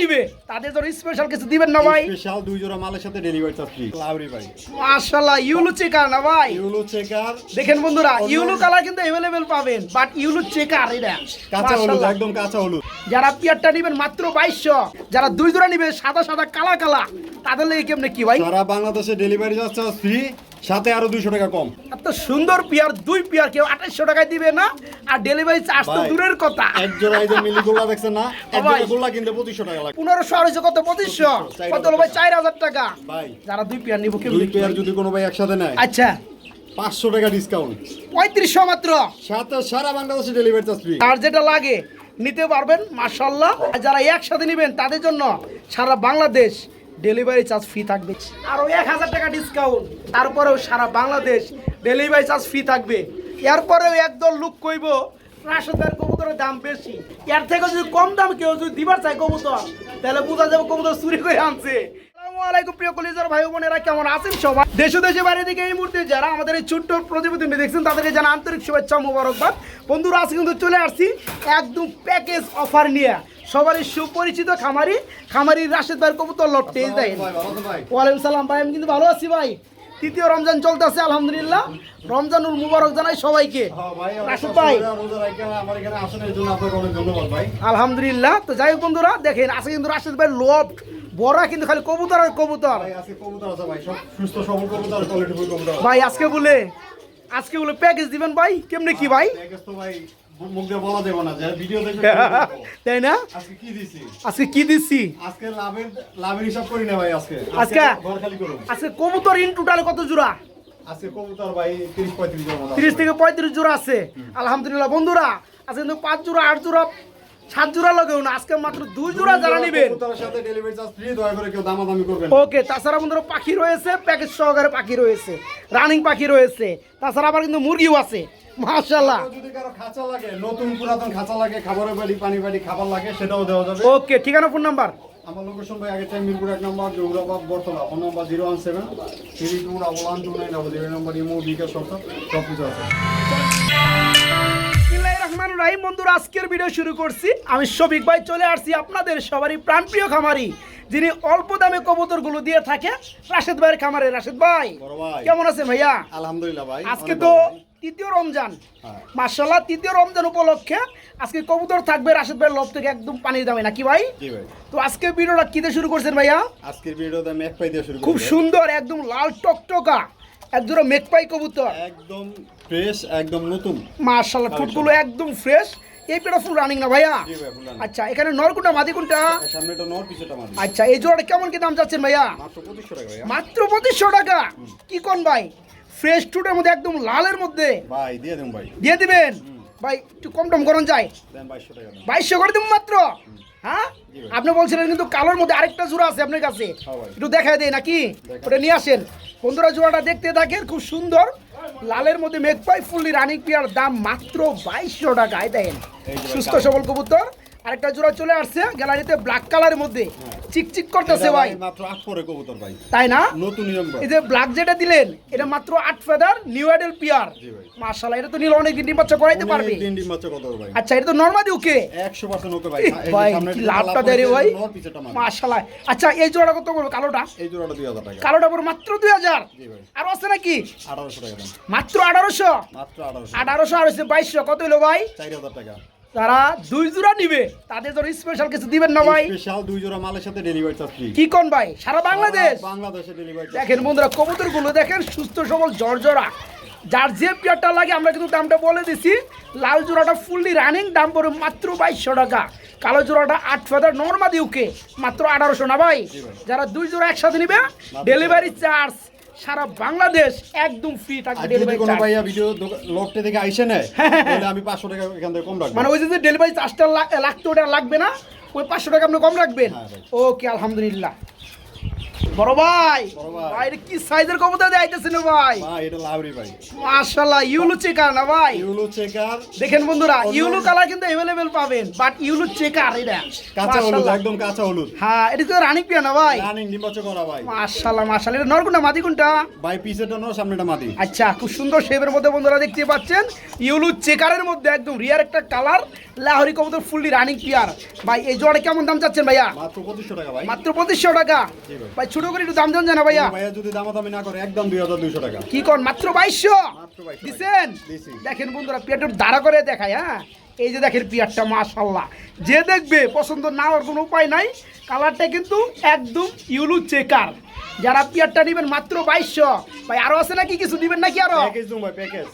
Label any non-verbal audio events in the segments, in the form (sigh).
নিবে। তাদের জন্য স্পেশাল কিছু দিবেন না ভাই। স্পেশাল দুই জোড়া মালের সাথে ডেলিভারি চার্জ ফ্রি লাউরি ভাই। মাশাআল্লাহ ইউলু চেকার না ভাই? ইউলো চেকার দেখেন বন্ধুরা ইউলু কালার কিন্তু অ্যাভেলেবেল পাবেন বাট ইউলু চেকার এটা। কাঁচা হলুদ একদম কাঁচা হলুদ। যারা পিয়ারটা নেবেন মাত্র বাইশশো যারা দুই জোড়া নিবে সাদা সাদা কালা কালা তাদের লেগে কেমনে কি ভাই? সারা বাংলাদেশে ডেলিভারি চার্জ ফ্রি সাথে আরও দুইশো টাকা কম। এত সুন্দর পিয়ার দুই পিয়ার কেউ আঠাইশশো টাকায় দিবে না? আর ডেলিভারি চার্জ তো দূরের কথা। এক জোড়া এই যে মিলি গোল্লা দেখছেন না (laughs) এক ভাই। জোড়া গোল্লা কিনতে পঁচিশশো টাকা লাগে। পনেরোশো আড়াইশো কত? পঁচিশশো। চার কত হাজার হলো ভাই? টাকা। চার হাজার টাকা। ভাই যারা দুই পিয়ার নিবো কেমনে দুই পেয়ার যদি কোনো ভাই একসাথে নেয় আচ্ছা। পাঁচশো টাকা ডিসকাউন্ট পঁয়ত্রিশশো মাত্র। সাথে সারা বাংলাদেশে ডেলিভারি চার্জ ফ্রি আর যেটা লাগে নিতে পারবেন মার্শাল্লাহ আর যারা একসাথে নেবেন তাদের জন্য সারা বাংলাদেশ ডেলিভারি চার্জ ফ্রি থাকবে। আরও এক হাজার টাকা ডিসকাউন্ট তারপরেও সারা বাংলাদেশ ডেলিভারি চার্জ ফ্রি থাকবে। এরপরেও একদল লুক কইব, রাশেদার কবুতরের দাম বেশি। এর থেকে যদি কম দাম কেউ যদি দিবার চায় কবুতর, তাহলে বোঝা যাবে কবুতর চুরি করে আনছে। আলাইকুম প্রিয় কলিজার ভাই বোনেরা কেমন আছেন সবাই? দেশ বাইরে থেকে এই মুহূর্তে যারা আমাদের এই ছোট্ট প্রতিবেদনটি দেখছেন তাদেরকে জানা আন্তরিক শুভেচ্ছা মোবারকবাদ। বন্ধুরা আজকে কিন্তু চলে আসছি একদম প্যাকেজ অফার নিয়ে। সবারই সুপরিচিত খামারি খামারি রাশেদ ভাইয়ের কবুতর লটতে দেয় ওয়ালাইকুম সালাম ভাই আমি কিন্তু ভালো আছি ভাই। তৃতীয় রমজান চলতেছে আলহামদুলিল্লাহ। রমজানুল মুবারক জানাই সবাইকে। হ্যাঁ রাশেদ ভাই। আলহামদুলিল্লাহ। তো যাই হোক বন্ধুরা দেখেন আজকে কিন্তু রাশেদ ভাই লফট বড়া কিন্তু খালি কবুতর আর কবুতর। ভাই আজকে বলে আজকে বলে প্যাকেজ দিবেন ভাই? কেমনে কি ভাই। (laughs) তাই না? আজকে কি আজকে দিচ্ছি কবুতর ইন টোটাল কত জোড়া? আজকে কবুতর ভাই 30 35 জন মতো তিরিশ থেকে পঁয়ত্রিশ জোড়া আছে। আলহামদুলিল্লাহ বন্ধুরা আজকে কিন্তু পাঁচ জোড়া আট জোড়া সাত জোড়া লাগেও না আজকে মাত্র দুই জোড়া যারা নেবেন। সাথে ডেলিভারি চার্জ ফ্রি দয়া করে কেউ দামাদামি করবেন না। ওকে তাছাড়া বন্ধুরা পাখি রয়েছে প্যাকেজ সহকারে পাখি রয়েছে রানিং পাখি রয়েছে তাছাড়া আবার কিন্তু মুরগিও আছে মাশাল্লাহ যদি কারও খাঁচা লাগে নতুন পুরাতন খাঁচা লাগে খাবারের বাড়ি পানি বাড়ি খাবার লাগে সেটাও দেওয়া যাবে। ওকে ঠিকানা ফোন নাম্বার আমার লোকেশন ভাই আগের টাইম মিরপুর এক নম্বর জৌরাবাদ Bartala phone number zero one seven three two double one two nine double zero number imo bKash সব কিছু আছে। রহমানির রহিম। বন্ধুরা আজকের ভিডিও শুরু করছি। আমি শফিক ভাই চলে আসছি আপনাদের সবারই প্রাণপ্রিয় খামারি যিনি অল্প দামে কবুতরগুলো দিয়ে থাকে রাশেদ ভাইয়ের খামারে। রাশেদ ভাই কেমন আছেন ভাইয়া? আলহামদুলিল্লাহ ভাই আজকে তো তৃতীয় রমজান। হ্যাঁ। মার্শাল্লাহ তৃতীয় রমজান উপলক্ষে আজকে কবুতর থাকবে রাশেদ ভাইয়ের লব থেকে একদম পানির দামে নাকি ভাই? তো আজকে ভিডিওটা কি দিয়ে শুরু করছেন ভাইয়া? আজকের ভিডিওতে আমি এক পাই দিয়ে শুরু খুব সুন্দর একদম লাল টকটকা একজোড়া মেকপাই কবুতর। একদম ফ্রেশ একদম নতুন। ঠোঁটগুলো একদম ফ্রেশ এই পেটা ফুল রানিং না ভাইয়া। আচ্ছা এখানে নর কোনটা মাদি কোনটা? সামনে এটা নর পিছটা মাদি। আচ্ছা এই জোড়াটা কেমন কি দাম যাচ্ছেন ভাইয়া? মাত্র পঁচিশশো টাকা মাত্র পঁচিশশো টাকা? কি কোন ভাই? ফ্রেশ টুটের মধ্যে একদম লালের মধ্যে? ভাই দিয়ে দেন ভাই। দিয়ে দিবেন? ভাই একটু কম টম করুন যায় বাইশশো করে দেবেন মাত্র? হ্যাঁ? আপনি বলছিলেন কিন্তু কালোর মধ্যে আরেকটা জোড়া আছে আপনার কাছে। হ্যাঁ একটু দেখায় দেয় নাকি? ওটা নিয়ে আসেন। বন্ধুরা জোড়াটা দেখতে থাকেন খুব সুন্দর। লালের মধ্যে মেঘপাই ফুললি রানিং পিয়ার দাম মাত্র বাইশশো টাকায়। দেন সুস্থ। সবল কবুতর। আরেকটা জোড়া চলে আসছে গ্যালারিতে ব্ল্যাক কালারের মধ্যে। চিকচিক করতেছে ভাই। মাত্র আট পরে কবুতর ভাই। তাই না? নতুন নিয়ম এই যে ব্ল্যাক যেটা দিলেন এটা মাত্র আট ফেদার নিউ আইডেল পিয়ার। মার্শাল্লাহ এটা তো নিলে অনেক দিন বাচ্চা করাইতে পারবে। তিন ডিম বাচ্চা কত ভাই। আচ্ছা এটা তো নর্মাদি ওকে? একশো পার্সেন্ট ওকে ভাই। ভাই লাভটা লাভ দেয় রে হয়েছে, ভাই। মাশাআল্লাহ। আচ্ছা এই জোড়া কত করব কালোটা? এই জোড়াটা দুই হাজার টাকা। কালোটা পড়ো মাত্র দুই হাজার? জি ভাই। আর আছে নাকি? আঠারোশো টাকা মাত্র আঠারোশো? মাত্র আঠারোশো। আঠারোশো আর হচ্ছে বাইশশো। কত হলো ভাই? চার হাজার টাকা। তারা দুই জোড়া নিবে তাদের জন্য স্পেশাল কিছু দিবেন না ভাই? স্পেশাল দুই জোড়া মালের সাথে ডেলিভারি চার্জ ফ্রি কি কোন ভাই? সারা বাংলাদেশ? বাংলাদেশে ডেলিভারি দেখেন বন্ধুরা কবুতরগুলো দেখেন সুস্থ সবল জর্জরা। যার যে পেয়ারটা লাগে আমরা কিন্তু দামটা বলে দিছি। লাল জোড়াটা ফুললি রানিং দাম পড়ে মাত্র বাইশশো টাকা। কালো জোড়াটা আট ফেদার নর্মাদি উকে মাত্র আঠারোশো না ভাই? যারা দুই জোড়া একসাথে নিবে ডেলিভারি চার্জ সারা বাংলাদেশ একদম ফ্রি থাকে থাকবে ডেলিভারি কোনো ভাইয়া ভিডিও লোকটা থেকে আইসে না তাহলে আমি পাঁচশো টাকা এখান থেকে কম রাখব। মানে ওই যে ডেলিভারি চার্জটা লাগতো ওটা লাগবে না ওই পাঁচশো টাকা আপনি কম রাখবেন? হ্যাঁ ওকে আলহামদুলিল্লাহ। বড় ভাই। ভাই। এটা কি সাইজের কবুতর দেখাইতেছেন ভাই? ভাই এটা লাভরি ভাই। মাশাআল্লাহ ইউলু চেকার না ভাই? Yellow checker. দেখেন বন্ধুরা ইউলু কালার কিন্তু অ্যাভেলেবেল পাবেন বাট ইউলু চেকার এটা। কাঁচা হলুদ একদম কাঁচা হলুদ। হ্যাঁ এটা তো রানিং পিয়া না ভাই? রানিং নির্বাচন করা ভাই। মাশাআল্লাহ মাশাআল্লাহ এটা মাদি কোনটা? ভাই পিছেরটা সামনেটা আচ্ছা খুব সুন্দর শেপের মধ্যে বন্ধুরা দেখতে পাচ্ছেন। ইউলু চেকারের মধ্যে একদম রিয়ার একটা কালার লাহরি কবুতর ফুললি রানিং পিয়ার ভাই এই জোড়া কেমন দাম চাচ্ছেন ভাইয়া? মাত্র পঁচিশশো টাকা ভাই। মাত্র পঁচিশশো টাকা। ভাই। ছোট করে একটু দাম দেন জানা ভাইয়া। ভাইয়া যদি দামাদামি না করে একদম দুই হাজার দুইশো টাকা। কি কর মাত্র বাইশশো? মাত্র 2200 দিছেন? দেখেন বন্ধুরা পেটুর দাঁড়া করে দেখায় হ্যাঁ? এই যে দেখেন পিয়ারটা মাশাল্লাহ যে দেখবে পছন্দ না হওয়ার কোনো উপায় নাই। কালারটা কিন্তু একদম ইউলু চেকার। যারা পিয়ারটা নেবেন মাত্র বাইশশো। ভাই আরও আছে নাকি কিছু দিবেন নাকি আরও?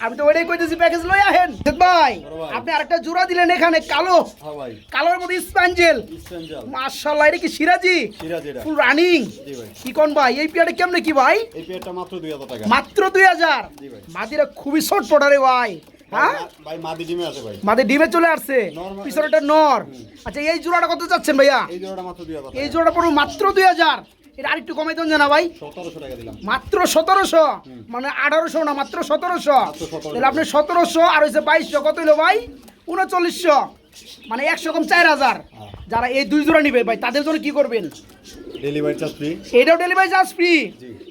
আমি তো ওইটাই কইতেছি প্যাকেজ লই আহেন ভাই। আপনি আরেকটা জোড়া দিলেন এখানে কালো। হ্যাঁ কালোর মধ্যে স্প্যাঞ্জেল মাশাল্লাহ এটা কি সিরাজি? ফুল রানিং কি কোন ভাই? এই পিয়ারটা কেমনে কি ভাই? এই পেয়ারটা মাত্র দুই হাজার টাকা। মাত্র দুই হাজার? জি ভাই। মাদিরা খুবই শর্ট পড়ারে ভাই। হ্যাঁ? ভাই, ভাই মাদি ডিমে আছে ভাই। মাদি ডিমে চলে আসছে? নর- পিছনেটা নর। আচ্ছা এই জোড়াটা কত চাচ্ছেন ভাইয়া? এই জোড়াটা মাত্র এই জোড়াটা এটা আরেকটু কমাই দেন জানা ভাই। সতেরোশো টাকা দিলাম। মাত্র সতেরোশো? মানে আঠারোশো না মাত্র 1700 তাহলে আপনি সতেরোশো আর হয়েছে বাইশশো। কত হলো ভাই? উনচল্লিশশো। মানে একশো কম চার হাজার। যারা এই দুই জোড়া নিবে ভাই তাদের জন্য কি করবেন? ডেলিভারি চার্জ ফ্রি এটাও ডেলিভারি চার্জ ফ্রি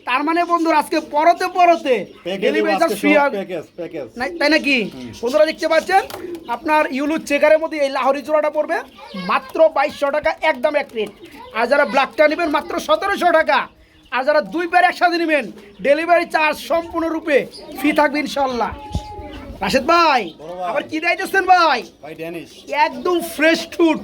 তার মানে বন্ধুরা আজকে পরতে পরতে ডেলিভারি চার্জ ফ্রি তাই নাকি? বন্ধুরা দেখতে পাচ্ছেন? আপনার ইউলু চেকারের মধ্যে এই লাহরি জোড়াটা পড়বে মাত্র বাইশশো টাকা একদম এক রেট আর যারা ব্ল্যাকটা নেবেন মাত্র সতেরোশো টাকা। আর যারা দুই পেয়ার একসাথে নেবেন ডেলিভারি চার্জ সম্পূর্ণরূপে ফ্রি থাকবে ইনশাল্লাহ রাশেদ ভাই আবার কি ভাই? ভাই একদম ফ্রেশ ফুড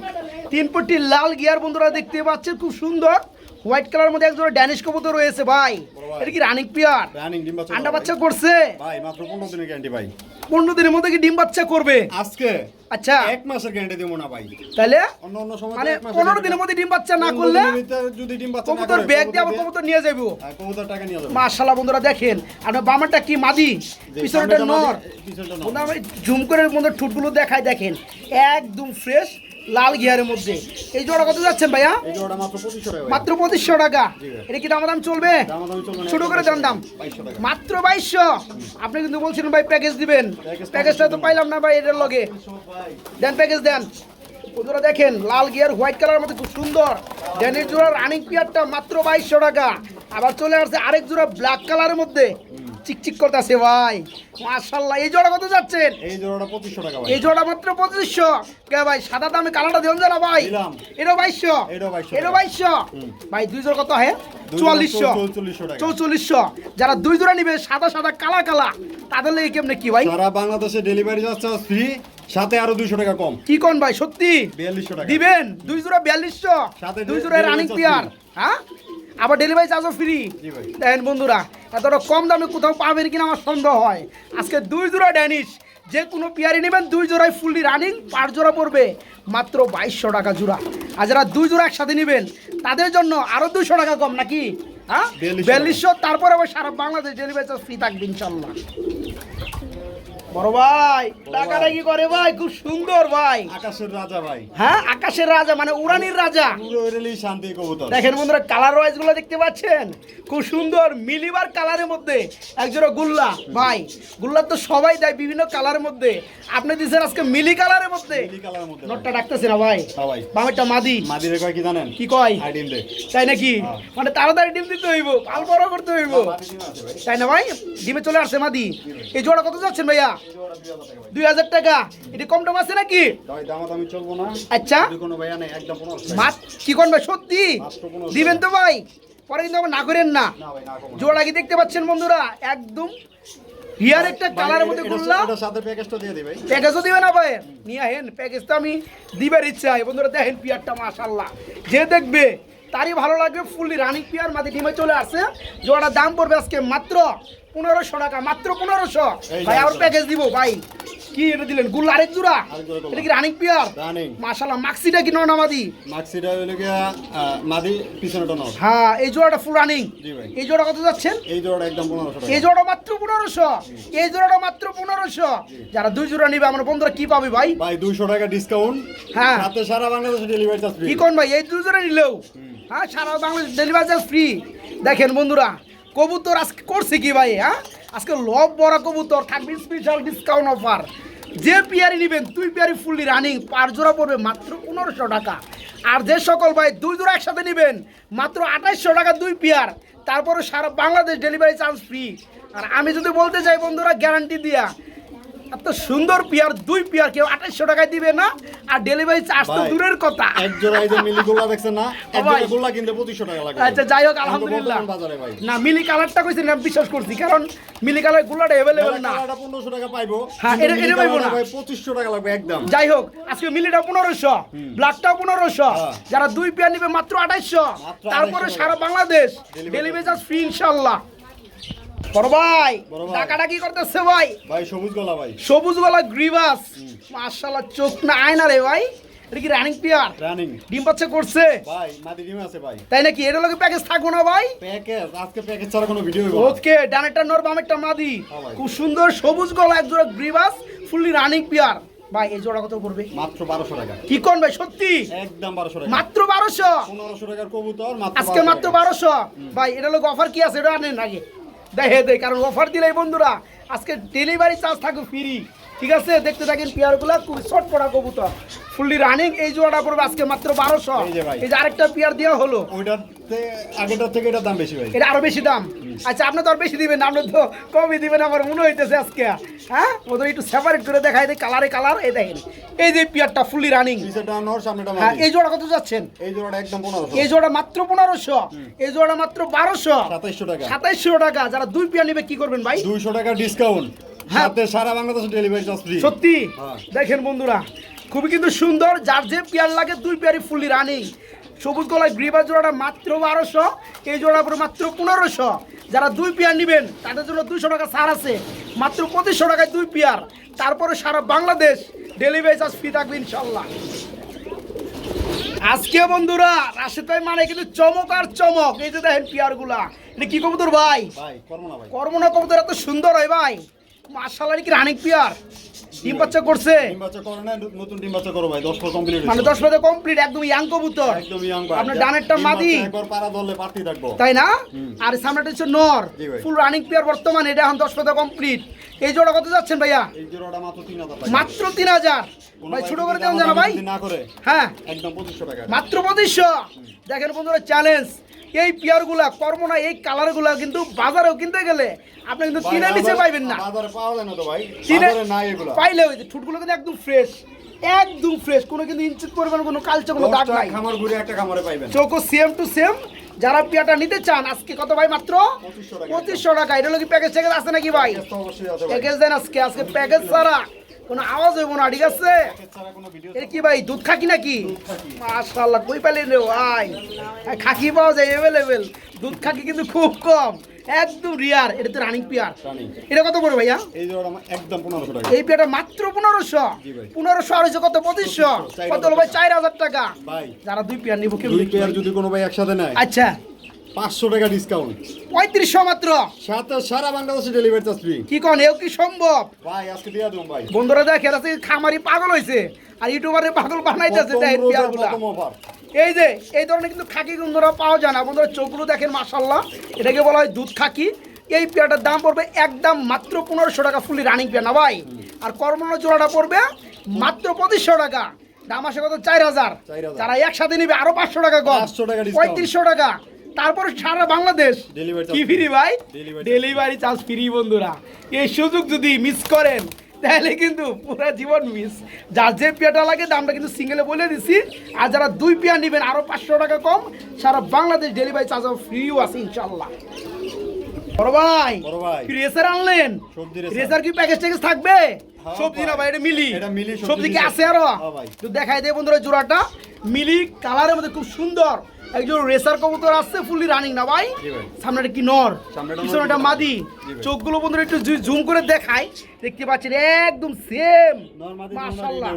তিন পট্টি লাল গিয়ার বন্ধুরা দেখতে পাচ্ছেন খুব সুন্দর। হোয়াইট কালার মধ্যে একজন ড্যানিশ কবুতর রয়েছে ভাই। এটা কি রানিং পিয়ার রানিং ডিম বাচ্চা আন্ডা বাচ্চা করছে? ভাই মাত্র পনেরো দিনের গ্যারান্টি ভাই। পনেরো দিনের মধ্যে কি ডিম বাচ্চা করবে? আজকে? আচ্ছা। এক মাসের গ্যারান্টি দেবো না ভাই। তাহলে? অন্য অন্য সময় মানে এক মাসের পনেরো guarantee দিনের মধ্যে ডিম বাচ্চা না করলে যদি ডিম বাচ্চা না কবুতর করে, ব্যাগ দিয়ে আবার কবুতর নিয়ে যাব হ্যাঁ, কবুতর টাকা নিয়ে যাবে। মাশাল্লাহ বন্ধুরা দেখেন আপনার বামারটা কি মাদি? পিছনটা নর। পিছনটা নর। বন্ধুরা জুম করে বন্ধু ঠুটগুলো দেখাই দেখেন একদম ফ্রেশ লাল গিয়ারের মধ্যে। এই জোড়া কত যাচ্ছেন ভাইয়া? মাত্র পঁচিশশো টাকা। এটা কি দাম দাম চলবে ছোট করে দেন দাম। মাত্র বাইশশো। আপনি কিন্তু বলছিলেন ভাই প্যাকেজ দিবেন। প্যাকেজটা তো পাইলাম না ভাই এটার লগে। দেন প্যাকেজ দেন। বন্ধুরা দেখেন লাল গিয়ার হোয়াইট কালারের মধ্যে খুব সুন্দর। ড্যানির জোড়া রানিং পিয়ারটা মাত্র বাইশশো টাকা। আবার চলে আসছে আরেক জোড়া ব্ল্যাক কালারের মধ্যে। চিকচিক করতেছে ভাই। মাশাল্লাহ এই জোড়া কত যাচ্ছেন? এই জোড়াটা পঁচিশশো টাকা ভাই। এই জোড়া মাত্র পঁচিশশো। কে ভাই সাদা দামে কালারটা দেন জানা ভাই? দিলাম। এটা বাইশশো? এটাও 2200 এটা বাইশশো? ভাই দুই জোড়া কত হ্যাঁ? চুয়াল্লিশশো। চৌচল্লিশশো যারা দুই জোড়া নিবে সাদা সাদা কালা কালা তাদের লেগে কেমনে কি ভাই? সারা বাংলাদেশে ডেলিভারি চার্জ ফ্রি সাথে আরও দুইশো টাকা কম। কি কোন ভাই সত্যি? বিয়াল্লিশশো টাকা। দিবেন? দুই জোড়া বিয়াল্লিশশো। দুই জোড়া রানিং পিয়ার হ্যাঁ? আবার ডেলিভারি চার্জও ফ্রি। দেখেন বন্ধুরা এতটা কম দামে কোথাও পাবেন কিনা আমার সন্দেহ হয়। আজকে দুই জোড়া ড্যানিশ যে কোনো পেয়ারি নেবেন দুই জোড়ায় ফুললি রানিং পাঁচ জোড়া পড়বে মাত্র বাইশশো টাকা জোড়া। আর যারা দুই জোড়া একসাথে নেবেন তাদের জন্য আরও দুশো টাকা কম নাকি? হ্যাঁ? 4200 বিয়াল্লিশশো তারপরে আবার সারা বাংলাদেশ ডেলিভারি চার্জ ফ্রি থাকবে ইনশাল্লাহ। বড় ভাই টাকাটা কি করে ভাই খুব সুন্দর ভাই আকাশের রাজা ভাই হ্যাঁ আকাশের রাজা মানে উড়ানির রাজা শান্তি কবুতর দেখেন বন্ধুরা কালার ওয়াইজগুলো দেখতে পাচ্ছেন খুব সুন্দর মিলিবার কালারের মধ্যে একজোড়া গুল্লা ভাই গুল্লা তো সবাই দেয় বিভিন্ন কালারের মধ্যে আপনি দিচ্ছেন আজকে মিলি কালারের মধ্যে নটটা ডাকতেছে না ভাই হ্যাঁ বামেরটা মাদি কয় কি জানেন কি কয় দে তাই নাকি হ্যাঁ। মানে তাড়াতাড়ি ডিম দিতে হইব পাল বড় করতে হইব তাই না ভাই ডিমে চলে আসছে মাদি এই জোড়া কত যাচ্ছেন ভাইয়া দুই হাজার টাকা। এটি কম টম আছে নাকি? ভাই দামাত আমি চলবো না। আচ্ছা। কি করবে সত্যি? দিবেন তো ভাই। পরে কিন্তু না করেন না। জোড়া কি দেখতে পাচ্ছেন বন্ধুরা? একদম হিয়ার একটা কালারের মধ্যে প্যাকেজও নিয়ে হেন প্যাকেজ তো আমি দিবার ইচ্ছা হয় বন্ধুরা দেখেন পিয়ারটা মাশাল্লাহ যে দেখবে তারই ভালো লাগবে ফুললি রানিং পিয়ার মাঝে ডিমে চলে আসে জোড়াটার দাম পড়বে আজকে মাত্র পনেরোশো টাকা মাত্র পনেরোশো। ভাই আর প্যাকেজ দিব ভাই। কি এটা দিলেন? গুল আরেক জোড়া। এটা কি রানিং পিয়ার রানিং মাশাল্লাহ মাক্সিটা কি ননামাদি মাক্সিটা হইল গিয়া আহ, মাদি পিছনেটা নর। হ্যাঁ এই জোড়াটা ফুল রানিং এই জোড়া কত যাচ্ছেন? এই জোড়াটা একদম পনেরোশো টাকা। এই জোড়া মাত্র পনেরোশো। এই জোড়াটা মাত্র পনেরোশো। যারা দুই জোড়া নিবে আমার বন্ধুরা কি পাবে ভাই? ভাই দুইশো টাকা ডিসকাউন্ট হ্যাঁ। সাথে সারা বাংলাদেশে ডেলিভারি চার্জ ফ্রি কি কোন ভাই? এই দুই জোড়া নিলেও। হ্যাঁ সারা বাংলাদেশ ডেলিভারি চার্জ ফ্রি দেখেন বন্ধুরা কবুতর আজকে করছে কি ভাই হ্যাঁ? আজকে লব বড়া কবুতর, থাকবে স্পেশাল ডিসকাউন্ট অফার যে পেয়ারি নেবেন, দুই পেয়ারি ফুললি রানিং, পার জোড়া পড়বে মাত্র পনেরোশো টাকা। আর যে সকল ভাই দুই জোড়া একসাথে নেবেন, মাত্র আঠাইশশো টাকা দুই পেয়ার। তারপরে সারা বাংলাদেশ ডেলিভারি চার্জ ফ্রি আর আমি যদি বলতে চাই বন্ধুরা গ্যারান্টি দিয়া এত সুন্দর পেয়ার দুই পেয়ার কেউ আঠাইশশো টাকায় দিবে না আর ডেলিভারি চার্জ তো দূরের কথা। এক জোড়া এই যে মিলি দেখছেন না এক জোড়া গোল্লা কিনতে টাকা লাগবে আচ্ছা যাই হোক আলহামদুলিল্লাহ। বাজারে ভাই। না মিলি কালারটা কইছি না বিশ্বাস করছি কারণ মিলি কালার গুলাটা না। কালারটা টাকা পাইবো হ্যাঁ, এটা- এটা পাইবো না। ভাই টাকা লাগবে একদম। যাই হোক আজকে মিলিটা পনেরোশো ব্ল্যাকটাও পনেরোশো। হ্যাঁ। যারা দুই পেয়ার নিবে মাত্র আঠাইশশো মাত্র তারপরে সারা বাংলাদেশ ডেলিভারি চার্জ ফ্রি ইনশাল্লাহ বড় ভাই টাকাটা কি করতেছে ভাই? ভাই সবুজ গলা ভাই। সবুজ গলা গ্রিবাস। মাশাল্লাহ চোখ না আয়না রে ভাই। এটা কি রানিং পেয়ার রানিং ডিম বাচ্চা করছে। ভাই মাটি ডিমে আছে ভাই। তাই নাকি? এটা লোকে প্যাকেজ থাকব না ভাই? প্যাকেজ আজকে প্যাকেজ ছাড়া কোনো ভিডিও হইব না। ওকে ডানেরটা নর বামেরটা মাদি। হ্যাঁ খুব সুন্দর সবুজ গলা এক জোড়া গ্রিবাস ফুললি রানিং পেয়ার ভাই এই জোড়া কত পড়বে? মাত্র বারোশো টাকা। কি কোন ভাই সত্যি? একদম বারোশো টাকা। মাত্র বারোশো? পনেরোশো টাকার কবুতর মাত্র আজকে মাত্র টাকা। বারোশো। ভাই এটা লোক অফার কি আছে? এটা আনেন আগে। দেখে দেয় কারণ অফার দিলে বন্ধুরা আজকে ডেলিভারি চার্জ থাকবে ফ্রি ঠিক আছে? দেখতে থাকেন পেয়ারগুলো খুব শর্ট পড়া কবুতর। ফুললি রানিং এই জোড়াটা পড়বে আজকে মাত্র বারোশো। এই যে আরেকটা পেয়ার দেওয়া হলো। ওইটাতে আগেটার থেকে এটার দাম বেশি ভাই। এটা আরও বেশি দাম? আচ্ছা আপনি তো আর বেশি দিবেন আপনি তো কমই দিবেন আমার মনে হইতেছে আজকে। হ্যাঁ? ওদের একটু সেপারেট করে দেখাই দেয় কালারে কালার এই দেখেন। এই যে পিয়ারটা ফুললি রানিং নিচেটা নর সামনেটা হ্যাঁ এই জোড়া কত যাচ্ছেন? এই জোড়াটা একদম পনেরোশো। এই জোড়া মাত্র পনেরোশো। এই জোড়া মাত্র বারোশো। সাতাইশশো টাকা। সাতাইশশো টাকা। যারা দুই পিয়া নিবে কি করবেন ভাই? দুইশো টাকা ডিসকাউন্ট হ্যাঁ। সারা বাংলাদেশে ডেলিভারি চার্জ ফ্রি সত্যি? হ্যাঁ। দেখেন বন্ধুরা খুবই কিন্তু সুন্দর যার যে পেয়ার লাগে দুই পেয়ারই ফুললি রানিং সবুজ গলায় গ্রিবার জোড়াটা মাত্র বারোশো এই জোড়া পুরো মাত্র পনেরোশো। যারা দুই পেয়ার নেবেন তাদের জন্য দুইশো টাকা ছাড় আছে। মাত্র পঁচিশশো টাকায় দুই পেয়ার। তারপরে সারা বাংলাদেশ ডেলিভারি চার্জ ফ্রি থাকবে ইনশাল্লাহ। আজকে বন্ধুরা রাশেদ ভাই মানে কিন্তু চমক আর চমক। এই যে দেখেন পেয়ারগুলা এটা কি কবুতর ভাই। কর্মনা কবুতর এত সুন্দর হয় ভাই। মার্শাল কি রানিক পিয়ার? ডিম বাচ্চা করছে? ডিম বাচ্চা করে না নতুন ডিম বাচ্চা করো ভাই দশ পর কমপ্লিট মানে দশ পদে কমপ্লিট একদম ইয়াং কবুতর। একদম ইয়াং ভাই। আপনার ডানেরটা মাদি। একবার পাড়া ধরলে পারতে থাকব। তাই না? আর সামনেটা হচ্ছে নর। ফুল রানিং পিয়ার বর্তমানে এটা এখন দশ পদে কমপ্লিট এই জোড়া কত যাচ্ছেন ভাইয়া? এই জোড়াটা মাত্র তিন হাজার টাকা। মাত্র তিন হাজার। কোনো ভাই ছোট করে দেবেন জানা ভাই? না করে হ্যাঁ। একদম পঁচিশশো টাকা। মাত্র পঁচিশশো। দেখেন বন্ধুরা চ্যালেঞ্জ এই পিয়ারগুলা কর্মনা এই কালারগুলা কিন্তু বাজারেও কিনতে গেলে আপনি কিন্তু কিনে নিচে পাইবেন না। বাজারে পাওয়া যায় না তো ভাই কিনে নাই এগুলো। পাইলে ওই যে ঠুটগুলো কিন্তু একদম ফ্রেশ একদম ফ্রেশ কোনো কিন্তু ইঞ্চিত পরিমাণ কোনো কালচে কোনো দাগ নাই। খামার ঘুরে একটা খামারে পাইবেন। চোখও সেম টু সেম যারা পিয়াটা নিতে চান আজকে কত ভাই মাত্র? পঁচিশশো টাকা। এটা কি প্যাকেজ ট্যাকেজ আছে নাকি ভাই? প্যাকেজ দেন আজকে আজকে প্যাকেজ ছাড়া। কোনো আওয়াজ হইব না ঠিক আছে? এটা কি ভাই দুধ খাকি নাকি? মাশাআল্লাহ কই পেলেন রে ভাই? হ্যাঁ, খাকি পাওয়া যায় অ্যাভেলেবেল দুধ খাকি কিন্তু খুব কম। একদম রিয়ার এটা তো রানিং পিয়ার এটা কত পড়বে ভাইয়া? এই একদম পনেরোশো টাকা। এই পেটা মাত্র পনেরোশো। জি ভাই। পনেরোশো আর হচ্ছে কত? পঁচিশশো। চার কত হাজার হলো ভাই? টাকা। চার হাজার টাকা। ভাই। যারা দুই পেয়ার নিবো কেউ দুই পেয়ার যদি কোনো ভাই একসাথে নেয়। আচ্ছা। পাঁচশো টাকা ডিসকাউন্ট পঁয়ত্রিশশো মাত্র। সাথে সারা বাংলাদেশে ডেলিভারি ফ্রি কি কন এও কি সম্ভব? ভাই আজকে দিয়ে দেবো ভাই। বন্ধুরা দেখে আছে খামারি পাগল হয়েছে আর ইউটিউবারে পাগল বানাইতেছে পেয়ারগুলা। এই যে এই ধরনের কিন্তু খাকি বন্ধুরা পাওয়া যায় না। বন্ধুরা চোখগুলো দেখেন মাসাল্লাহ এটাকে বলা হয় দুধ খাকি। এই পেয়ারটার দাম পড়বে একদম মাত্র পনেরোশো টাকা ফুলি রানিং পেয়ার না ভাই? আর কর্মনা জোড়াটা পড়বে মাত্র পঁচিশশো টাকা। দাম আসে কত? চার হাজার। যারা একসাথে নিবে আরও পাঁচশো টাকা কম। 500 টাকা পঁয়ত্রিশশো টাকা। তারপর সারা বাংলাদেশ। কি ফ্রি ভাই? ডেলিভারি চার্জ ফ্রি বন্ধুরা। এই সুযোগ যদি মিস করেন তাহলে কিন্তু পুরো জীবন মিস যার যে পেয়াটা লাগে দামটা কিন্তু সিঙ্গেলে বলে দিছি। আর যারা দুই পেয়ার নেবেন আরও পাঁচশো টাকা কম সারা বাংলাদেশ ডেলিভারি চার্জ ফ্রিও আছে ইনশাল্লাহ বড় ভাই বড় ভাই। রেসার আনলেন? সবজি রেসার। রেসার কি প্যাকেজ ট্যাকেজ থাকবে? সবজি না ভাই। এটা মিলি। এটা মিলি, সবজি কি আছে আরও? হ্যাঁ তো দেখাই দেয় বন্ধুরা জোড়াটা। মিলি কালারের মধ্যে খুব সুন্দর। একজন রেসার কবুতর আসছে ফুললি রানিং না ভাই? সামনেটা কি নর? নর, পিছনেটা মাদি। চোখগুলো বন্ধুরা একটু জুম করে দেখাই। দেখতে পাচ্ছেন একদম সেম মাশাআল্লাহ।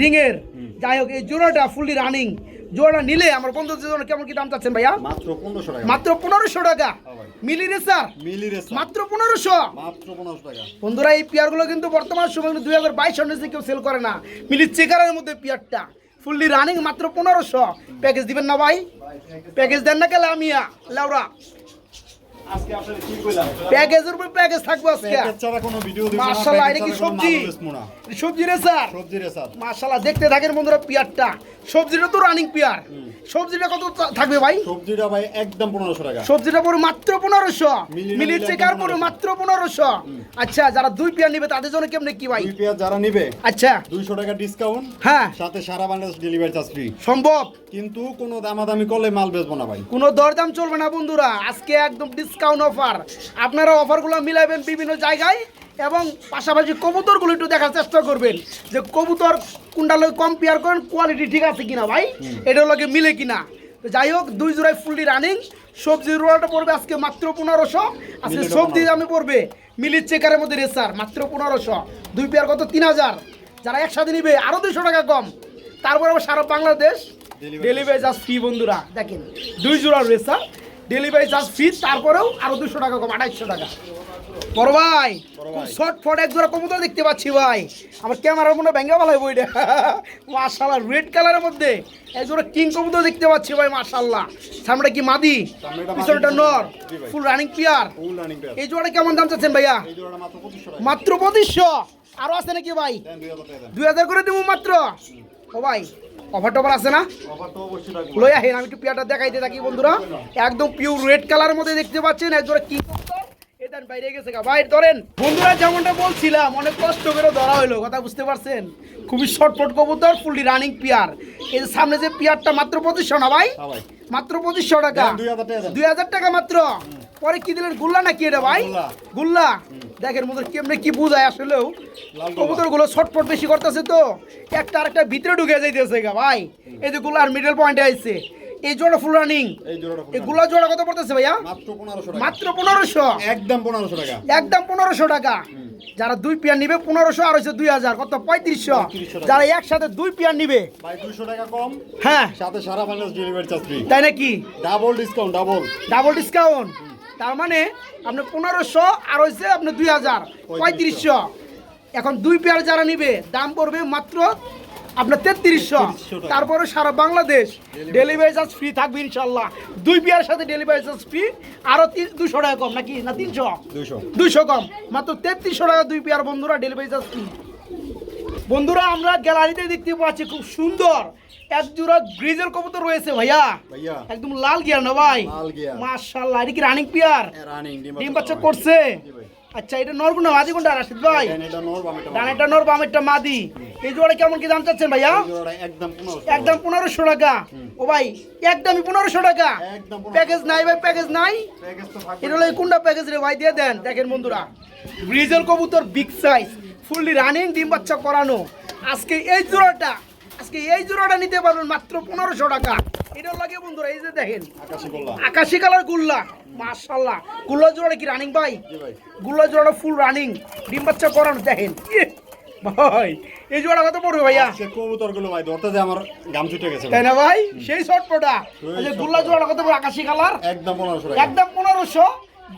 রিং এর যাই হোক এই জোড়াটা ফুললি রানিং জোড়াটা নিলে আমার বন্ধুদের জন্য কেমন কি দাম চাচ্ছেন ভাইয়া? মাত্র পনেরোশো টাকা। মাত্র পনেরোশো টাকা। হ্যাঁ মিলি রেসার? মিলি রেস মাত্র পনেরোশো? মাত্র পনেরোশো টাকা। বন্ধুরা এই পিয়ারগুলো কিন্তু বর্তমান সময় দুই হাজার বাইশ সনের কেউ সেল করে না মিলি চেকারের মধ্যে পিয়ারটা। ফুললি রানিং মাত্র পনেরোশো। প্যাকেজ দিবেন না ভাই? প্যাকেজ দেন না গেলে আমিয়া লাউরা আজকে আপনাদের কি কইলাম প্যাকেজের উপর প্যাকেজ থাকব আজকে। ছাড়া কোনো ভিডিও দিব না মাশাআল্লাহ এটা কি সবজি? মাল বেচবো না। সবজি রে স্যার। সবজি রে স্যার। মাশাআল্লাহ দেখতে থাকেন বন্ধুরা পিয়ারটা। সবজিটা তো রানিং পিয়ার। সবজিটা কত থাকবে ভাই? সবজিটা ভাই একদম পনেরোশো টাকা। সবজিটা পড়ে মাত্র পনেরোশো। মিলিয়ে চেকার একদম পড়ে 1500 আচ্ছা যারা দুই পিয়ার নিবে তাদের জন্য কেমনে কি ভাই? দুই পেঁয়াজ যারা নিবে আচ্ছা। দুইশো টাকা ডিসকাউন্ট হ্যাঁ। সাথে সারা বাংলাদেশ ডেলিভারি চার্জ ফ্রি সম্ভব। কিন্তু কোনো দামাদামি করলে মাল বেচবো না ভাই। কোনো দরদাম চলবে না বন্ধুরা। আজকে একদম ডিসকাউন্ট অফার আপনারা অফারগুলো মিলাবেন বিভিন্ন জায়গায় এবং পাশাপাশি কবুতরগুলো একটু দেখার চেষ্টা করবেন যে কবুতর কোনটা লোক কম্পেয়ার করেন কোয়ালিটি ঠিক আছে কিনা ভাই? এটার লগে মিলে কিনা। তো যাই হোক দুই জোড়ায় ফুললি রানিং সবজি রোলাটা পড়বে আজকে মাত্র পনেরোশো। আজকে সবজি দামে পড়বে মিলির চেকারের মধ্যে রেসার মাত্র পনেরোশো। দুই পেয়ার কত? তিন হাজার। যারা একসাথে নিবে আরও দুশো টাকা কম। তারপর আবার সারা বাংলাদেশ ডেলিভারি চার্জ ফ্রি বন্ধুরা। দেখেন দুই জোড়া রেসার। ডেলিভারি চার্জ ফ্রি তারপরেও আরও দুশো টাকা কম আঠাইশশো টাকা। বড় ভাই। শর্ট ফট এক জোড়া কবুতর দেখতে পাচ্ছি ভাই। আমার ক্যামেরার মনে ভেঙ্গা ভালো বইটা মাশাল্লাহ রেড কালারের মধ্যে এক জোড়া কিং কবুতর দেখতে পাচ্ছি ভাই মাশাল্লাহ সামনে কি মাদি? পিছনটা নর। ফুল রানিং পেঁয়াজ এই জোড়া কেমন দাম চাচ্ছেন ভাইয়া? মাত্র পঁচিশশো আরও আছে নাকি ভাই? দুই হাজার করে দেবো মাত্র? ও ভাই অফার টফার আছে না? লই আহেন আমি একটু পিয়াটা দেখাইতে থাকি বন্ধুরা। একদম পিওর রেড কালারের মধ্যে দেখতে পাচ্ছেন একজোড়া কি এদান বাইরে গেছে গা। ভাই ধরেন। বন্ধুরা যেমনটা বলছিলাম অনেক কষ্ট করে ধরা হইল কথা বুঝতে পারছেন? খুবই কবুতর ফুললি রানিং পিয়ার। এই যে সামনে যে পিয়ারটা মাত্র পঁচিশশো না ভাই? হ্যাঁ মাত্র পঁচিশশো টাকা। দেন, 2000 টাকা দেন। দুই হাজার টাকা মাত্র? পরে কি দিলেন? গুল্লা নাকি এটা ভাই? গুল্লা। দেখেন মধ্যে কেমনে কি বুঝায় আসলেও কবুতরগুলো ছটফট বেশি করতেছে তো। একটা আরেকটা ভিতরে ঢুকে যাইতেছে গা ভাই। এই যে গুলার মিডল পয়েন্টে আইছে। এই জোড়া ফুল রানিং এই গুলা জোড়া কত পড়তেছে ভাইয়া? মাত্র পনেরোশো টাকা। মাত্র পনেরোশো। একদম পনেরোশো টাকা। একদম পনেরোশো টাকা। যারা দুই পিয়ার নিবে পনেরোশো আর হচ্ছে দুই হাজার কত? পঁয়ত্রিশশো। 3500 যারা একসাথে দুই পিয়ার নিবে। ভাই দুইশো টাকা কম। হ্যাঁ। সাথে সারা বাংলাদেশ ডেলিভারি চার্জ ফ্রি তাই নাকি? Double discount double double discount তার মানে আপনি পনেরোশো আর হচ্ছে আপনি দুই হাজার পঁয়ত্রিশশো। এখন দুই পেয়ার যারা নিবে দাম পড়বে মাত্র আপনার তেত্রিশশো। তারপরে সারা বাংলাদেশ ডেলিভারি চার্জ ফ্রি থাকবে ইনশাল্লাহ দুই পেয়ার সাথে ডেলিভারি চার্জ ফ্রি আরও দুশো টাকা কম নাকি? না তিনশো? দুশো। দুইশো কম। মাত্র তেত্রিশশো টাকা দুই পেয়ার বন্ধুরা ডেলিভারি চার্জ ফ্রি বন্ধুরা আমরা গ্যালারিতে দেখতে পাচ্ছি খুব সুন্দর এক জোড়া গ্রিজের কবুতর রয়েছে ভাইয়া। ভাইয়া। একদম লাল গিয়ার না ভাই? লাল গিয়ার। মাশাআল্লাহ এটা কি রানিং পিয়ার রানিং ডিম বাচ্চা করছে? আচ্ছা এটা মাদি কোনটা রাশিদ ভাই? নর বামেরটা মাদি। এই জোড়া কেমন কি দাম চাচ্ছেন ভাইয়া? একদম পনেরোশো। টাকা। ও ভাই একদমই পনেরোশো টাকা। একদম প্যাকেজ নাই ভাই প্যাকেজ নাই? প্যাকেজ তো থাকবে এটা হলো কোনটা প্যাকেজ রে ভাই? দিয়ে দেন দেখেন বন্ধুরা। ব্রিজেল কবুতর বিগ সাইজ ফুললি রানিং ডিম বাচ্চা করানো। আজকে এই জোড়াটা আজকে এই জোড়াটা নিতে পারবেন মাত্র পনেরোশো টাকা। এটা লাগে বন্ধুরা এই যে দেখেন আকাশি কালার গুল্লা মাশাল্লাহ গুল্লা জোড়া কি রানিং ভাই? গুল্লা জোড়া ফুল রানিং ডিম বাচ্চা করানো দেখেন। ভাই এই জোড়া কত পড়বে ভাইয়া? আজকে কবুতরগুলো ভাই ধরতে যে আমার গাম ছুটে গেছে তাই না ভাই? সেই short গুল্লা জোড়া কত পড়বে? আকাশি কালার? একদম পনেরোশো একদম পনেরোশো?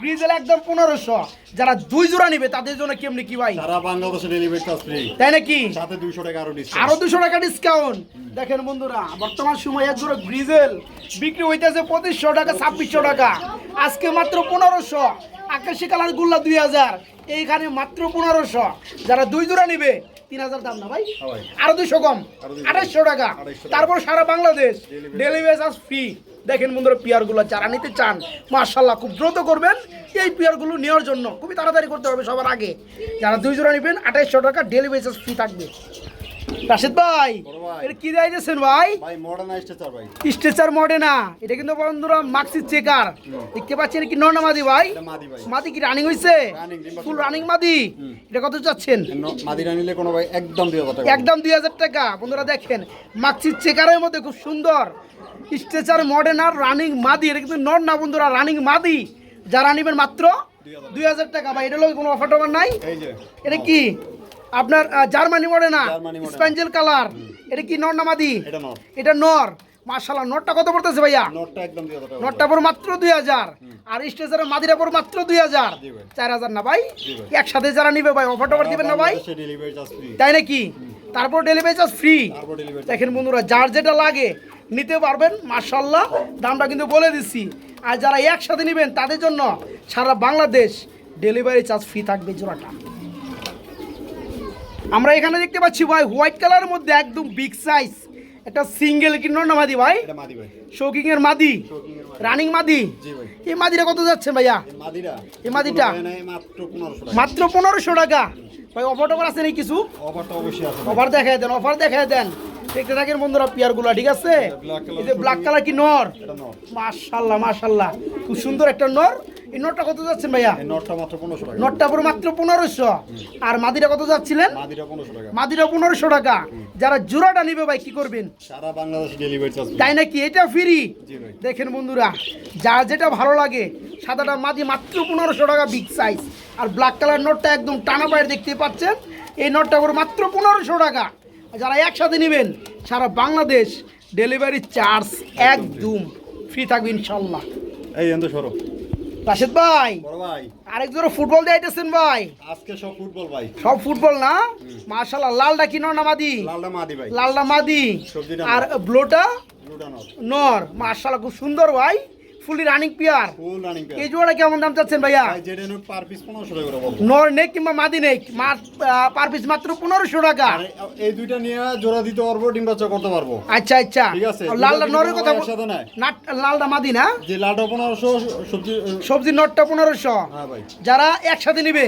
গ্রিজেল একদম পনেরোশো। যারা দুই জোড়া নিবে তাদের জন্য কেমনি কি ভাই? সারা বাংলাদেশে ডেলিভারি চার্জ ফ্রি তাই নাকি? সাথে দুইশো টাকা আরও আরও ডিসকাউন্ট দুশো টাকা ডিসকাউন্ট দেখেন বন্ধুরা বর্তমান সময় এক জোড়া গ্রিজেল বিক্রি হইতেছে পঁচিশশো টাকা ছাব্বিশশো টাকা। আজকে মাত্র পনেরোশো। আকাশি কালার গুল্লা দুই হাজার। এইখানে মাত্র পনেরোশো। যারা দুই জোড়া নিবে তিন হাজার দাম না ভাই? আরও দুশো কম। আরও 200 আঠাশশো টাকা। তারপর সারা বাংলাদেশ। ডেলিভারি চার্জ ফ্রি দেখেন বন্ধুরা পিয়ারগুলো যারা নিতে চান মার্শাল্লাহ খুব দ্রুত করবেন। এই পিয়ারগুলো নেওয়ার জন্য খুবই তাড়াতাড়ি করতে হবে সবার আগে। যারা দুই জোড়া নেবেন আঠাইশশো টাকা ডেলিভারি চার্জ ফ্রি থাকবে। রাশেদ ভাই এটা কি দিয়েছেন ভাই? স্ট্রেচার মডে না। এটা কিন্তু বন্ধুরা মাক্সি চেকার দেখতে পাচ্ছেন কি নর্না মাদি ভাই? মাদি কি রানিং হয়েছে ফুল রানিং মাদি? এটা কত চাচ্ছেন? ন- মাদিরা নিলে কোনো ভাই একদম দুই হাজার টাকা একদম দুই হাজার টাকা। বন্ধুরা দেখেন মাক্সি চেকারের মধ্যে খুব সুন্দর। স্ট্রেচার মডেন আর রানিং মাদি এটা কিন্তু নর না বন্ধুরা রানিং মাদি। যারা নিবেন মাত্র দুই হাজার টাকা। ভাই এটা লোক কোনো অফার টফার নাই? এটা কি? আপনার জার্মানি মডে না? স্পেঞ্জেল কালার এটা কি নর না মাদি? এটা নর মার্শাল্লাহ নটটা কত পড়তেছে ভাইয়া? নটটা পর মাত্র দুই হাজার। আর স্টেজের মাদিরা পর মাত্র দুই হাজার। চার হাজার না ভাই? একসাথে যারা নিবে ভাই অফার টফার দিবেন না ভাই? তাই নাকি? তারপর ডেলিভারি চার্জ ফ্রি তারপর ডেলিভারি দেখেন বন্ধুরা যার যেটা লাগে নিতে পারবেন মার্শাল্লাহ দামটা কিন্তু বলে দিচ্ছি। আর যারা একসাথে নেবেন তাদের জন্য সারা বাংলাদেশ ডেলিভারি চার্জ ফ্রি থাকবে জোড়াটা। আমরা এখানে দেখতে পাচ্ছি ভাই হোয়াইট কালারের মধ্যে একদম বিগ সাইজ একটা সিঙ্গেল কিনো না মাদি ভাই? শৌকিং এর মাদি। রানিং মাদি। এই মাদিটা কত যাচ্ছে ভাইয়া? এই মাদিটা? মাত্র পনেরোশো টাকা। ভাই অফার টফার আছে নাকি কিছু? অফারটা অবশ্যই আছে। অফার দেখায় দেন অফার দেখায় দেন। দেখতে থাকেন বন্ধুরা পিয়ারগুলো ঠিক আছে? এই যে ব্ল্যাক কালার কি নর? মাশাল্লাহ মাশাল্লাহ। খুব সুন্দর একটা নর। এই নরটা কত যাচ্ছেন ভাইয়া? নটটা নরটা পুরো মাত্র পনেরোশো। আর মাদিরা কত যাচ্ছিলেন? মাদিরা পনেরোশো টাকা। যারা জোড়াটা নিবে ভাই কি করবেন? সারা বাংলাদেশ ডেলিভারি তাই নাকি? এটা ফ্রি দেখেন বন্ধুরা যার যেটা ভালো লাগে সাদাটা মাদি মাত্র পনেরোশো টাকা বিগ সাইজ আর ব্ল্যাক কালার নোটটা একদম টানা পায়ের দেখতে পাচ্ছেন। এই নোটটা করে মাত্র পনেরোশো টাকা। যারা একসাথে নেবেন সারা বাংলাদেশ ডেলিভারি চার্জ একদম ফ্রি থাকবে ইনশাল্লাহ। এই এন্দ সরো। রাশেদ ভাই বড় ভাই। আরেক জোড়া ফুটবল দিয়েছেন ভাই। আজকে সব ফুটবল ভাই। সব ফুটবল না? মার্শাল্লাহ লালটা কি নর না মাদি? লালটা মাদি ভাই। লালটা মাদি। আর ব্লোটা নর। মার্শাল্লাহ খুব সুন্দর ভাই। Fully running pair full running এই জোড়া কেমন দাম চাচ্ছেন ভাইয়া? নোট পার পিস পনেরোশো টাকা করে বলব। নর নেক কিংবা মাদি নেক পার পিস মাত্র পনেরোশো টাকা। এই দুইটা নিয়ে জোড়া দিতে পারব করতে পারব। আচ্ছা আচ্ছা। ঠিক আছে। লালটা নরের কথা। নাট- লালটা মাদি না? যে লালটা পনেরোশো সবজি সবজি নটটা পনেরোশো। হ্যাঁ ভাই। যারা একসাথে নিবে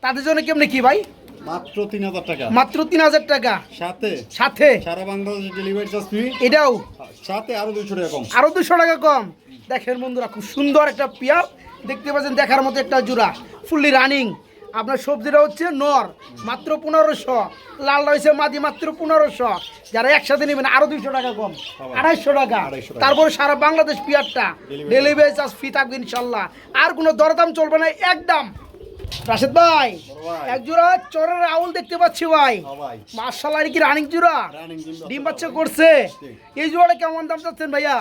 তাদের জন্য কেমনে কি ভাই? মাত্র তিন হাজার টাকা। মাত্র তিন হাজার টাকা। সাথে? সাথে? সারা বাংলাদেশ ডেলিভারি চার্জ ফ্রি এটাও? সাথে আরও দুইশো টাকা কম। আরও দুশো টাকা কম। দেখেন বন্ধুরা খুব সুন্দর একটা পিয়াপ দেখতে পাচ্ছেন দেখার মতো একটা জোড়া। ফুললি রানিং আপনার সবজিটা হচ্ছে নর মাত্র পনেরোশো। লাল রয়েছে মাদি মাত্র পনেরোশো। যারা একসাথে নেবেন আরও দুইশো টাকা কম। আড়াইশো টাকা। তারপরে সারা বাংলাদেশ পিয়ারটা। ডেলিভারি চার্জ ফি থাকবে ইনশাল্লাহ। আর কোনো দরদাম চলবে না একদম। রাশেদ ভাই এক জোড়া চরের আউল দেখতে পাচ্ছি ভাই। হ্যাঁ মার্শাল আর কি রানিং জোড়া? ডিম বাচ্চা করছে। এই জোড়াটা কেমন দাম চাচ্ছেন ভাইয়া?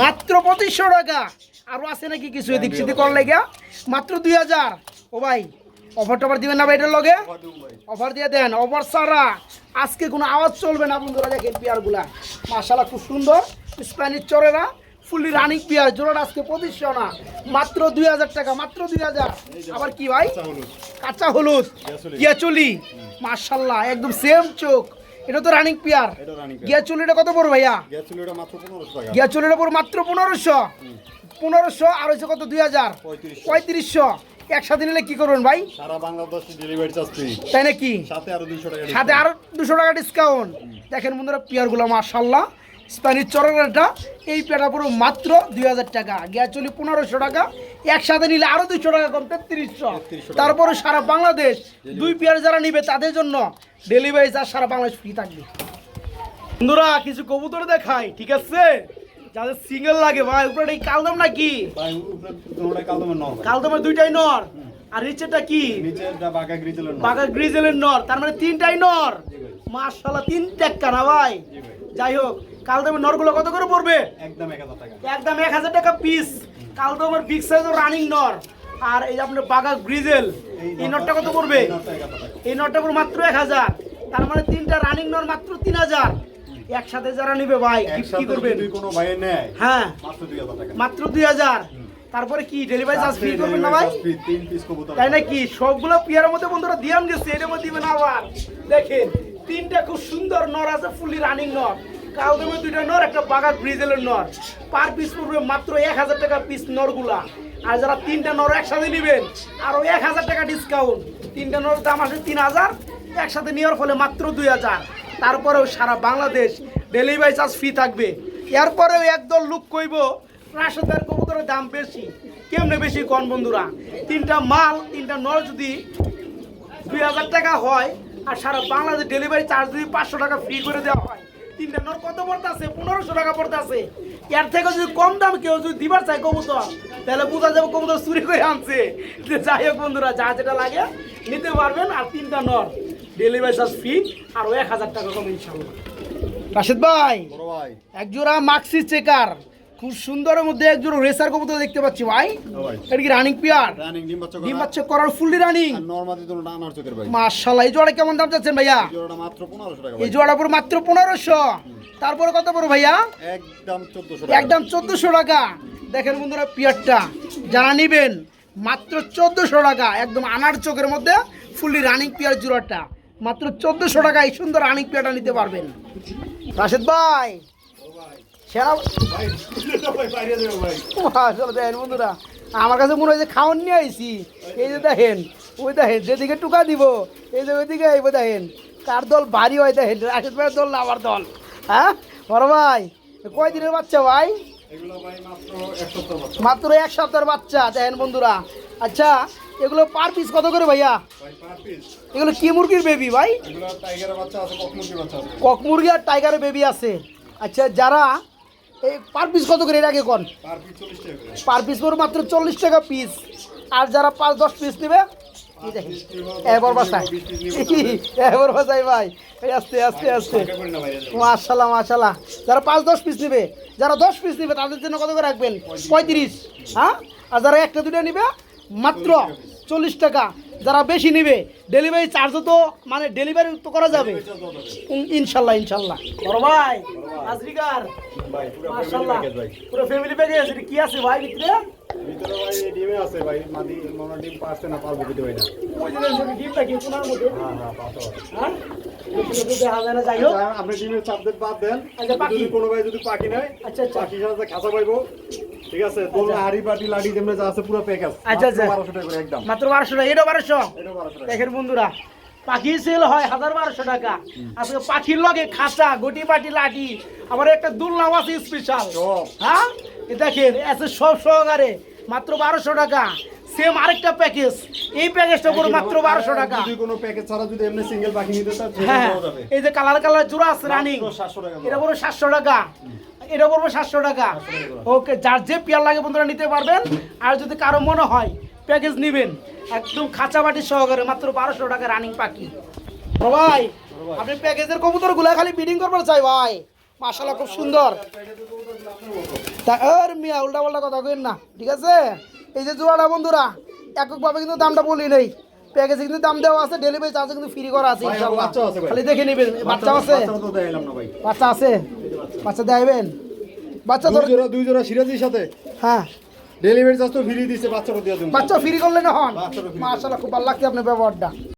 মাত্র পঁচিশশো টাকা। আরও আছে নাকি কিছু এদিক সেদিক করার লেগে? মাত্র দুই হাজার। ও ভাই অফার টফার দিবেন না ভাই এটার লগে? অফার দিয়ে দেন। অফার ছাড়া আজকে কোনো আওয়াজ চলবে না বন্ধুরা দেখেন পেয়ারগুলা মাশাল্লাহ খুব সুন্দর। স্প্যানিশ চরেরা। ফুলি রানিং পেয়ার জোড়াটা আজকে পঁচিশশো না মাত্র দুই হাজার টাকা মাত্র দুই হাজার। আবার কি ভাই? কাঁচা হলুদ। গিয়াচুলি। গিয়াচুলি। মাশাল্লাহ একদম সেম চোখ। এটা তো রানিং পেয়ার গিয়াচুলিটা কত বড় ভাইয়া? গ্যাস চুল এটা মাত্র পনেরোশো। পনেরোশো আর হচ্ছে কত? দুই হাজার। পঁয়ত্রিশশো। একসাথে নিলে কি করবেন ভাই? সারা বাংলাদেশ ডেলিভারি চার্জ ফ্রি তাই নাকি? সাথে আরও দুইশো টাকা সাথে আরও দুশো টাকা ডিসকাউন্ট দেখেন বন্ধুরা পেয়ারগুলো মার্শাল্লাহ স্প্যানিশ চরকারটা এই পেয়ারটা পুরো মাত্র দুই হাজার টাকা। গ্যাচুলি পনেরোশো টাকা একসাথে নিলে আরও দুইশো টাকা কম তেত্রিশশো। তারপরে সারা বাংলাদেশ দুই পেয়ার যারা নিবে তাদের জন্য ডেলিভারি চার্জ সারা বাংলাদেশ ফ্রি থাকবে। বন্ধুরা কিছু কবুতর দেখাই ঠিক আছে? যাদের সিঙ্গেল লাগে ভাই উপরে এই কালদম নাকি? কালদমের দুইটাই নর? আর নিচেটা কি? বাঘা গ্রিজেলের নর। তার মানে তিনটাই নর। তিন টাকা না ভাই। যাই হোক কালদমের নরগুলো কত করে পড়বে? একদম এক হাজার টাকা। একদম এক হাজার টাকা পিস কালদমের বিগ সাইজ রানিং নর আর এই আপনার বাঘা গ্রিজেল এই নরটা কত পড়বে? এই নরটা পড়বে মাত্র এক হাজার। তার মানে তিনটা রানিং নর মাত্র তিন হাজার। একসাথে যারা নিবে ভাই কি করবেন? কোনো ভাইয়ের নেয় হ্যাঁ। মাত্র দুই হাজার তারপরে কি ডেলিভারি চার্জ ফ্রি করবেন না ভাই? তাই নাকি? সবগুলো পিয়ারের মধ্যে বন্ধুরা দিয়াম গেছে এর মধ্যে দিবেন আবার। দেখেন তিনটা খুব সুন্দর নর আছে ফুলি রানিং নর কাউ দুইটা নর, একটা বাগা গ্রিজেলের নর। পার পিস পড়বে মাত্র এক হাজার টাকা পিস নরগুলা। আর যারা তিনটা নর একসাথে নেবেন, আরও এক হাজার টাকা ডিসকাউন্ট তিনটা নর দাম আসে তিন হাজার, একসাথে নেওয়ার ফলে মাত্র দুই হাজার। তারপরেও সারা বাংলাদেশ ডেলিভারি চার্জ ফ্রি থাকবে। এরপরেও একদল লুক কইব, রাশেদার কবুতরের দাম বেশি। কেমনে বেশি কন বন্ধুরা? তিনটা মাল, তিনটা নর যদি দুই হাজার টাকা হয়, আর সারা বাংলাদেশ ডেলিভারি চার্জ যদি পাঁচশো টাকা ফ্রি করে দেওয়া হয় তিনটা নর কত পড়তে আছে পনেরোশো টাকা পড়তে আছে এর থেকে যদি কম দাম কেউ যদি দিবার চায় কবুতর তাহলে বোঝা যাবে কবুতর চুরি করে আনছে। যে যাই হোক বন্ধুরা যা যেটা লাগে নিতে পারবেন। আর তিনটা নর ডেলিভারি চার্জ ফ্রি আর এক হাজার টাকা কম ইনশাল্লাহ রাশেদ ভাই বড় ভাই। এক জোড়া মাক্সি চেকার খুব সুন্দরের মধ্যে একজন জোড়া রেসার কবুতর দেখতে পাচ্ছি ভাই। এটা কি রানিং পিয়ার রানিং ডিম বাচ্চা ডিম বাচ্চা করার ফুললি রানিং আর নরমাদি তো ডানার চোখের ভাই। মাশাআল্লাহ এই জোড়া কেমন দাম চাচ্ছেন ভাইয়া? এই জোড়াটা মাত্র পনেরোশো টাকা এই জোড়া পুরো মাত্র পনেরোশো। তারপরে কত পড়ো ভাইয়া? একদম চোদ্দশো একদম চোদ্দশো টাকা। দেখেন বন্ধুরা পিয়ারটা যারা নিবেন মাত্র চোদ্দোশো টাকা। একদম আনার চোখের মধ্যে ফুললি রানিং পিয়ার জোড়াটা। মাত্র চোদ্দোশো টাকা এই সুন্দর রানিং পিয়ারটা নিতে পারবেন। রাশেদ ভাই। সেরা দেখেন বন্ধুরা আমার কাছে মনে হয় যে খাওয়ান নিয়ে আইছি। এই যে দেখেন ওই দেখেন যেদিকে টুকা দিব এই যে ওইদিকে আইব দেখেন। কার দল ভারী হয় দেখেন রাশেদ ভাইয়ের দল না আমার দল? হ্যাঁ? বড় ভাই কয় দিনের বাচ্চা ভাই? মাত্র এক সপ্তাহের বাচ্চা দেখেন বন্ধুরা। আচ্ছা এগুলো পার পিস কত করে ভাইয়া? এগুলো কি মুরগির বেবি ভাই? কক মুরগি আর টাইগারের বেবি আছে। আচ্ছা যারা এই পার পিস কত করে এর আগে কোন? পার পিস পার মাত্র চল্লিশ টাকা পিস আর যারা পাঁচ দশ পিস নেবে এবার বাসায়। এবার বাসায় ভাই। আস্তে আস্তে আস্তে। মাশাল্লাহ মাশাল্লাহ। যারা পাঁচ দশ পিস নেবে যারা দশ পিস নেবে তাদের জন্য কত করে রাখবেন? পঁয়ত্রিশ। হ্যাঁ? আর যারা একটা দুটো নেবে মাত্র চল্লিশ টাকা। যারা বেশি নেবে ডেলিভারি চার্জও তো মানে ডেলিভারি তো করা যাবে। ইনশাল্লাহ ইনশাল্লাহ। বড় ভাই আজরিকার। ভাই পুরো মাশাল্লাহ। প্যাকেজ ভাই। পুরো ফ্যামিলি প্যাকেজ কি আছে ভাই ভিতরে? ভিতরে ভাই ডিমে আছে ভাই মাদি মনে ডিম পারছে না পারব দিতে ভাই না। ওই যে ডিমটা কি কোনার মধ্যে হ্যাঁ হ্যাঁ হ্যাঁ আচ্ছা, আপনি ডিমের চাপদের বাদ দেন। আচ্ছা, যদি কোনো ভাই যদি পাখি নেয় আচ্ছা, আচ্ছা। পাখি সাথে খাঁচা পাইবো। ঠিক আছে দোলনা হাড়ি পাটি লাডি যেমন যা আছে পুরো প্যাকেজ আচ্ছা, আচ্ছা। বারোশো টাকা করে একদম। মাত্র টাকা এটা এটা দেখেন বন্ধুরা পাখি সেল হয় হাজার বারোশো টাকা। আজকে পাখির লগে খাঁচা গটি পাটি লাঠি আবার একটা দুলনাও আছে স্পেশাল। হ্যাঁ? দেখেন এসে সব সহকারে মাত্র বারোশো টাকা। সেম আরেকটা প্যাকেজ এই প্যাকেজটা পুরো মাত্র বারোশো টাকা। যদি কোনো প্যাকেজ ছাড়া যদি এমনি সিঙ্গেল পাখি নিতে চান হ্যাঁ যাবে। এই যে কালার কালার জোড়া আছে রানিং 700 এটা পুরো সাতশো টাকা। এটা পড়ব সাতশো টাকা। ওকে যার যে পেয়ার লাগে বন্ধুরা নিতে পারবেন। আর যদি কারও মনে হয় প্যাকেজ নেবেন। একদম খাঁচা বাটি সহকারে মাত্র বারোশো টাকা রানিং পাখি। ভাই আপনি প্যাকেজের কবুতরগুলা খালি বিডিং করবার চাই ভাই। মাশাল্লাহ খুব সুন্দর। তা আর মিয়া উল্টা পাল্টা কথা কেন না ঠিক আছে? এই যে জোড়াটা বন্ধুরা এককভাবে কিন্তু দামটা বলি নেই। প্যাকেজে কিন্তু দাম দেওয়া আছে ডেলিভারি চার্জ কিন্তু ফ্রি করা আছে ইনশাআল্লাহ। খালি দেখে নেবেন বাচ্চা আছে? বাচ্চা আছে? বাচ্চা দেবেন বাচ্চা দুই জোড়া দুই জোড়া সিরাজির সাথে। হ্যাঁ। ডেলিভারি চার্জ তো ফ্রি দিছে বাচ্চা দেবো বাচ্চা ফ্রি করলে না হন? মাশাআল্লাহ খুব ভালো লাগছে আপনার ব্যবহারটা।